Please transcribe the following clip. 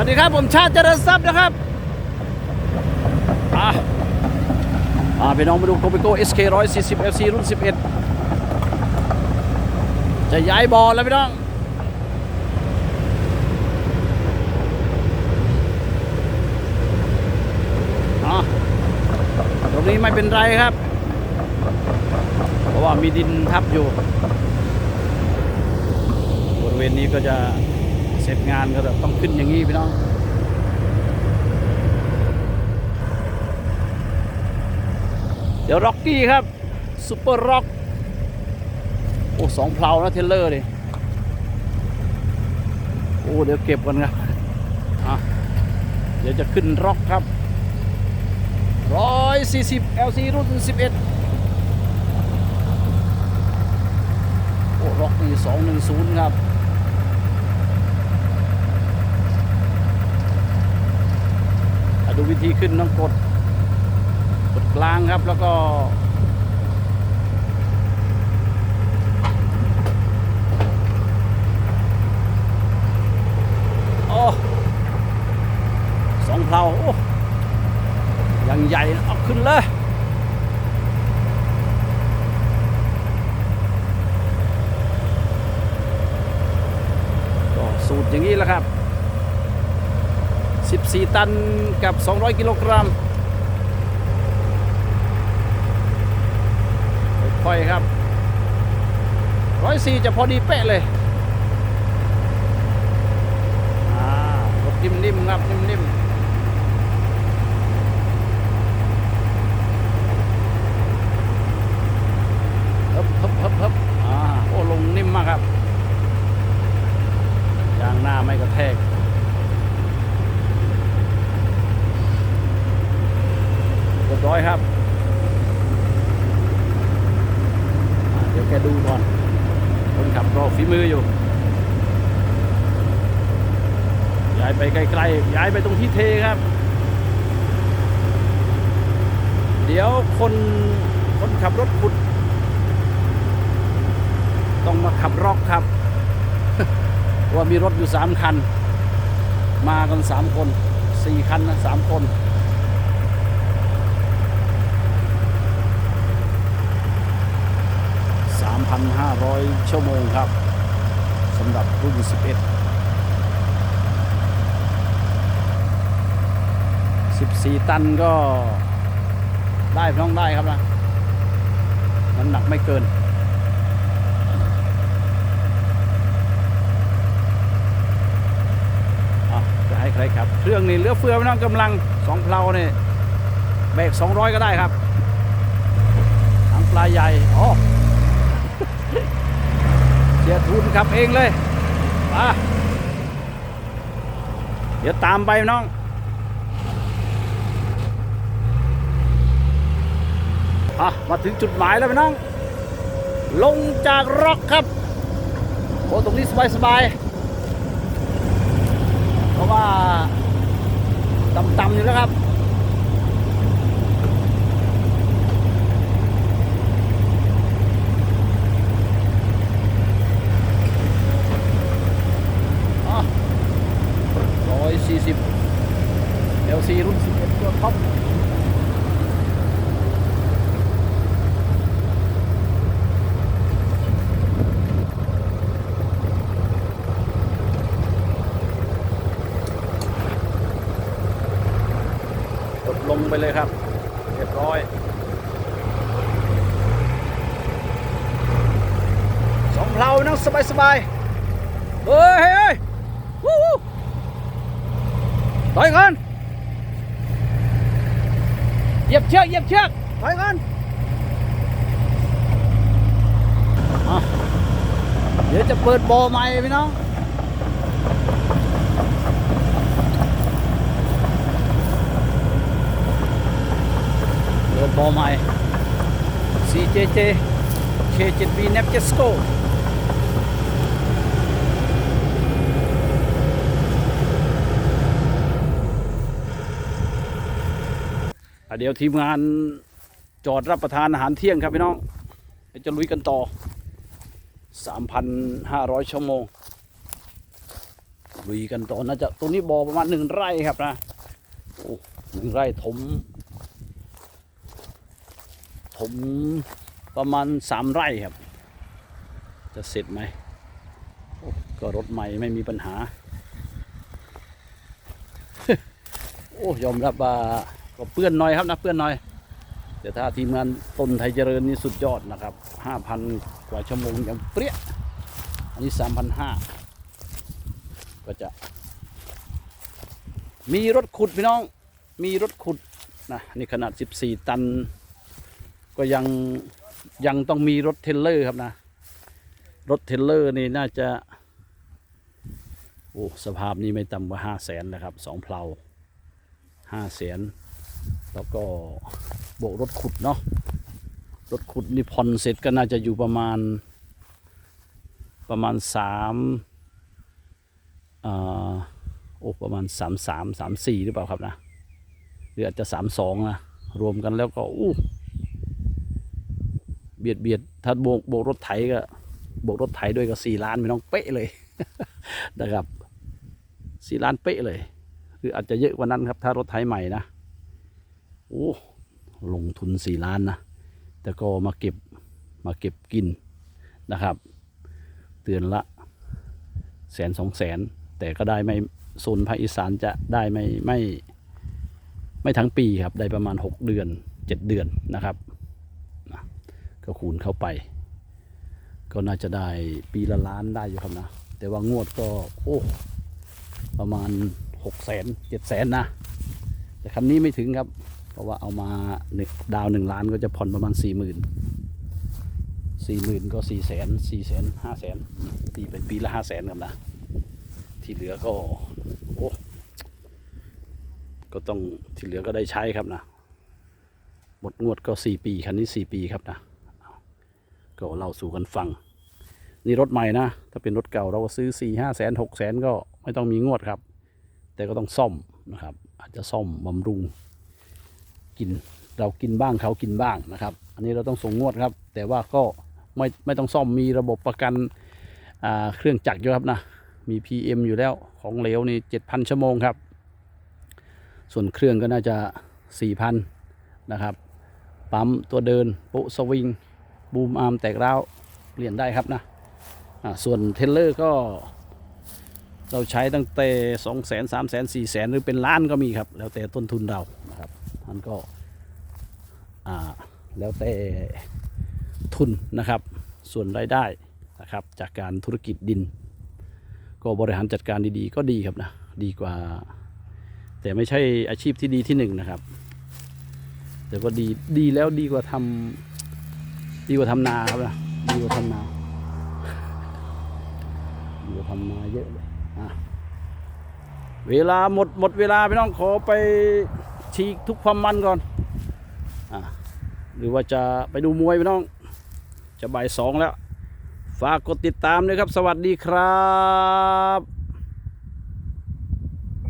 วัสดีครับผมชาติเจริญทรัพย์นะครับอะอ่าพี่น้องมาดูโกเบโก้ SK 140 FC รุ่น11จะย้ายบอลแล้วพี่น้องอะตรงนี้ไม่เป็นไรครับ เพราะว่ามีดินทับอยู่ บริเวณนี้ก็จะ ร็จงานก็แบบต้องขึ้นอย่างนี้พี่น้องเดี๋ยวร็อกกี้ครับซูเปอร์ร็อกโอ้สองเพลานะเทเลอร์ดิโอ้เดี๋ยวเก็บกันครับเดี๋ยวจะขึ้นร็อกครับ 140 LC รุ่น 11 โอ้ร็อกนี่210 ครับ อะ ดูวิธีขึ้นต้องกด กดกลางครับแล้วก็ โอ้สองเพลาโอ้ยังใหญ่เอาขึ้นเลยก็สูตรอย่างนี้แหละครับ 14 ตันกับ 200 กิโลกรัมค่อยครับ 104 จะพอดีเป๊ะเลยอ่ารถนิ่มๆครับ นิ่มๆฮึบฮึบฮึบฮึบอ่าโอ้ลงนิ่มมากครับ ยางหน้าไม่กระแทก เรียบร้อยครับ อ่าเดี๋ยวแกดูก่อน คนขับรอฝีมืออยู่ ย้ายไปไกล้ๆ ย้ายไปตรงที่เทครับ เดี๋ยวคนคนขับรถขุด ต้องมาขับรอกครับว่ามีรถอยู่สามคัน มากันสามคนสี่คันนะสามคน 3,500 ชั่วโมงครับสำหรับรุ่น 11 14 ตันก็ได้พี่น้องได้ครับนะน้ำหนักไม่เกินจะให้ใครครับ เครื่องนี่เหลือเฟือพี่น้องกำลังสองเพลาเนี่ยเบรก200 ก็ได้ครับทางปลายใหญ่อ๋อ สียทุนขับเองเลยมาเดี๋ยวตามไปน้องอะมาถึงจุดหมายแล้วพี่น้อง ลงจากร็อกครับโอ้ตรงนี้สบายๆเพราะว่าต่ำๆอยู่แล้วครับ ร้อยสี่สิบ LC รุ่นสิบเอ็ดตัวท็อปกดลงไปเลยครับ เรียบร้อยสองเพลานั่งสบายๆเฮ้ยเฮ้ย ถอยก่อนเหยียบเชือกเหยียบเชือกถอยก่อนเดี๋ยวจะเปิดโบใหม่พี่น้องเปิดโบใหม่ CJJ K7B Nepjesco เดี๋ยวทีมงานจอดรับประทานอาหารเที่ยงครับพี่น้องจะลุยกันต่อ 3,500 ชั่วโมง ลุยกันต่อน่าจะตรงนี้บ่อประมาณหนึ่งไร่ครับนะโอ้หนึ่งไร่ถม ถมประมาณสามไร่ครับ จะเสร็จไหม ก็รถใหม่ไม่มีปัญหา โอ้ยอมรับว่า ก็เปื้อนหน่อยครับนะเปื้อนหน่อยแต่ถ้าทีมงานต้นไทยเจริญนี่สุดยอดนะครับห้าพันกว่าชั่วโมงยังเปรี้ยอันนี้สามพันห้าก็จะ มีรถขุดพี่น้องมีรถขุดนะนี่ขนาด 14 ตัน ก็ยังยังต้องมีรถเทรลเลอร์ครับนะ รถเทรลเลอร์นี่น่าจะ โอ้ สภาพนี้ไม่ต่ำกว่าห้าแสนนะครับสองเพลาห้าแสน แล้วก็โบกรถขุดเนาะรถขุดนี่ผ่อนเสร็จก็น่าจะอยู่ประมาณ ประมาณสามโอ้ประมาณสามสามสามสี่หรือเปล่าครับนะหรืออาจจะสามสองนะรวมกันแล้วก็อู้เบียดเบียดถ้าโบกโบกรถไถก็โบกรถไถด้วยก็สี่ล้านไม่ต้องเป๊ะเลยนะครับสี่ล้านเป๊ะเลย หรืออาจจะเยอะกว่านั้นครับ ถ้ารถไถใหม่นะ โอ้ลงทุนสี่ล้านนะแต่ก็มาเก็บมาเก็บกินนะครับ เตือนละแสนสองแสน แต่ก็ได้ไม่โซนภาคอีสานจะได้ไม่ไม่ไม่ทั้งปีครับ ได้ประมาณ 6 เดือน 7 เดือนนะครับนะก็คูณเข้าไป ก็น่าจะได้ปีละล้านได้อยู่ครับนะ แต่ว่างวดก็ โอ้ ประมาณ6แสนเจ็ดแสนนะ แต่คันนี้ไม่ถึงครับ ราะว่าเอามาหนึ่งดาวหนึ่งล้านก็จะผ่อนประมาณสี่หมื่นสี่หมื่นก็สี่แสนสี่แสนห้าแสนตีเป็นปีละห้าแสนครับนะ ที่เหลือก็โอ้ก็ต้องที่เหลือก็ได้ใช้ครับนะหมดงวดก็สี่ปีคันนี้สี่ปีครับนะ ก็เล่าสู่กันฟัง นี่รถใหม่นะ ถ้าเป็นรถเก่าเราก็ซื้อสี่ห้าแสนหกแสนก็ไม่ต้องมีงวดครับ แต่ก็ต้องซ่อมนะครับ อาจจะซ่อมบำรุง กิน เรากินบ้างเขากินบ้างนะครับ อันนี้เราต้องส่งงวดครับ แต่ว่าก็ไม่ไม่ต้องซ่อมมีระบบประกันเครื่องจักรอยู่ครับนะมี PM อยู่แล้วของเหลวนี่เจ็ดพันชั่วโมงครับ ส่วนเครื่องก็น่าจะสี่พันนะครับ ปั๊มตัวเดินโปะสวิง บูมอาร์มแตกร้าวเปลี่ยนได้ครับนะส่วนเทเลอร์ก็ เราใช้ตั้งแต่สองแสนสามแสนสี่แสนหรือเป็นล้านก็มีครับ แล้วแต่ต้นทุนเรานะครับ มันก็แล้วแต่ทุนนะครับ ส่วนรายได้นะครับจากการธุรกิจดิน ก็บริหารจัดการดีๆ ก็ดีครับนะดีกว่า แต่ไม่ใช่อาชีพที่ดีที่หนึ่งนะครับ แต่ก็ดีดีแล้วดีกว่าทำดีกว่าทำนาครับนะดีกว่าทำนาดีกว่าทำนาเยอะเลยอะเวลาหมดหมดเวลาพี่น้องขอไป ทีทุกความมันก่อนอหรือว่าจะไปดูมวยพี่น้อง จะบ่ายสองแล้ว ฝากกดติดตามด้วยครับ สวัสดีครับ